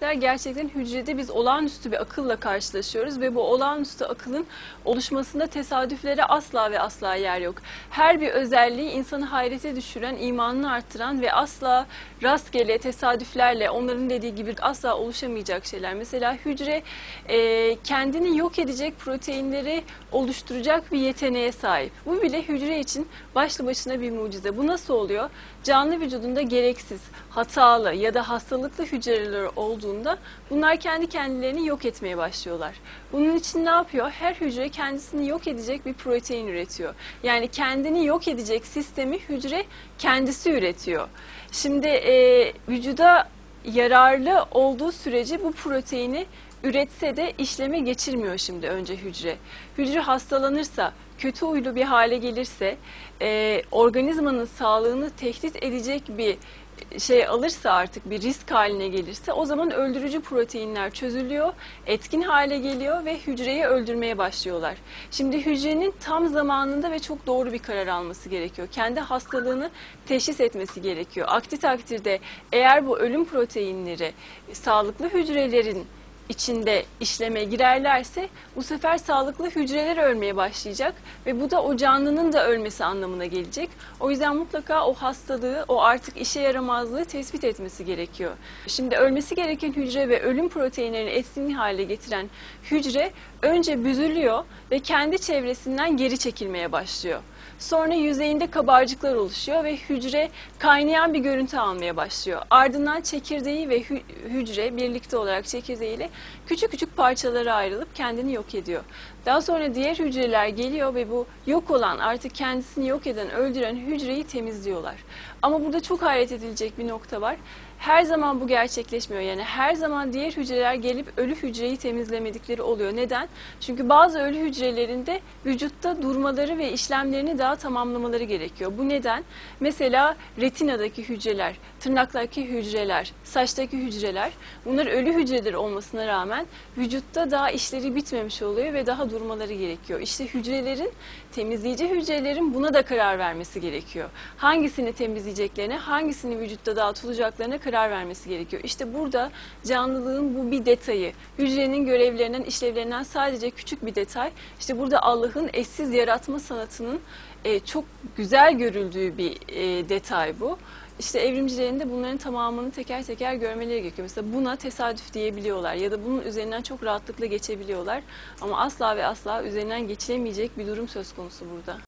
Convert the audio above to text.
Gerçekten hücrede biz olağanüstü bir akılla karşılaşıyoruz ve bu olağanüstü akılın oluşmasında tesadüflere asla ve asla yer yok. Her bir özelliği insanı hayrete düşüren, imanını arttıran ve asla rastgele tesadüflerle onların dediği gibi asla oluşamayacak şeyler. Mesela hücre e, kendini yok edecek proteinleri oluşturacak bir yeteneğe sahip. Bu bile hücre için başlı başına bir mucize. Bu nasıl oluyor? Canlı vücudunda gereksiz, hatalı ya da hastalıklı hücreler olduğunda bunlar kendi kendilerini yok etmeye başlıyorlar. Bunun için ne yapıyor? Her hücre kendisini yok edecek bir protein üretiyor. Yani kendini yok edecek sistemi hücre kendisi üretiyor. Şimdi e, vücuda yararlı olduğu sürece bu proteini üretse de işleme geçirmiyor şimdi önce hücre. Hücre hastalanırsa, kötü huylu bir hale gelirse, e, organizmanın sağlığını tehdit edecek bir şey alırsa artık bir risk haline gelirse o zaman öldürücü proteinler çözülüyor, etkin hale geliyor ve hücreyi öldürmeye başlıyorlar. Şimdi hücrenin tam zamanında ve çok doğru bir karar alması gerekiyor. Kendi hastalığını teşhis etmesi gerekiyor. Aksi takdirde eğer bu ölüm proteinleri sağlıklı hücrelerin içinde işleme girerlerse bu sefer sağlıklı hücreler ölmeye başlayacak ve bu da o canlının da ölmesi anlamına gelecek. O yüzden mutlaka o hastalığı, o artık işe yaramazlığı tespit etmesi gerekiyor. Şimdi ölmesi gereken hücre ve ölüm proteinlerini etkin hale getiren hücre önce büzülüyor ve kendi çevresinden geri çekilmeye başlıyor. Sonra yüzeyinde kabarcıklar oluşuyor ve hücre kaynayan bir görüntü almaya başlıyor. Ardından çekirdeği ve hü- hücre birlikte olarak çekirdeğiyle küçük küçük parçalara ayrılıp kendini yok ediyor. Daha sonra diğer hücreler geliyor ve bu yok olan artık kendisini yok eden, öldüren hücreyi temizliyorlar. Ama burada çok hayret edilecek bir nokta var. Her zaman bu gerçekleşmiyor. Yani her zaman diğer hücreler gelip ölü hücreyi temizlemedikleri oluyor. Neden? Çünkü bazı ölü hücrelerinde vücutta durmaları ve işlemlerini daha tamamlamaları gerekiyor. Bu neden? Mesela retinadaki hücreler, tırnaklardaki hücreler, saçtaki hücreler bunlar ölü hücreler olmasına rağmen vücutta daha işleri bitmemiş oluyor ve daha durmaları gerekiyor. İşte hücrelerin, temizleyici hücrelerin buna da karar vermesi gerekiyor. Hangisini temizleyeceklerine, hangisini vücutta dağıtılacaklarına karar vermesi gerekiyor. İşte burada canlılığın bu bir detayı, hücrenin görevlerinden, işlevlerinden sadece küçük bir detay. İşte burada Allah'ın eşsiz yaratma sanatının e, çok güzel görüldüğü bir e, detay bu. İşte evrimcilerin de bunların tamamını teker teker görmeleri gerekiyor. Mesela buna tesadüf diyebiliyorlar ya da bunun üzerinden çok rahatlıkla geçebiliyorlar. Ama asla ve asla üzerinden geçilemeyecek bir durum söz konusu burada.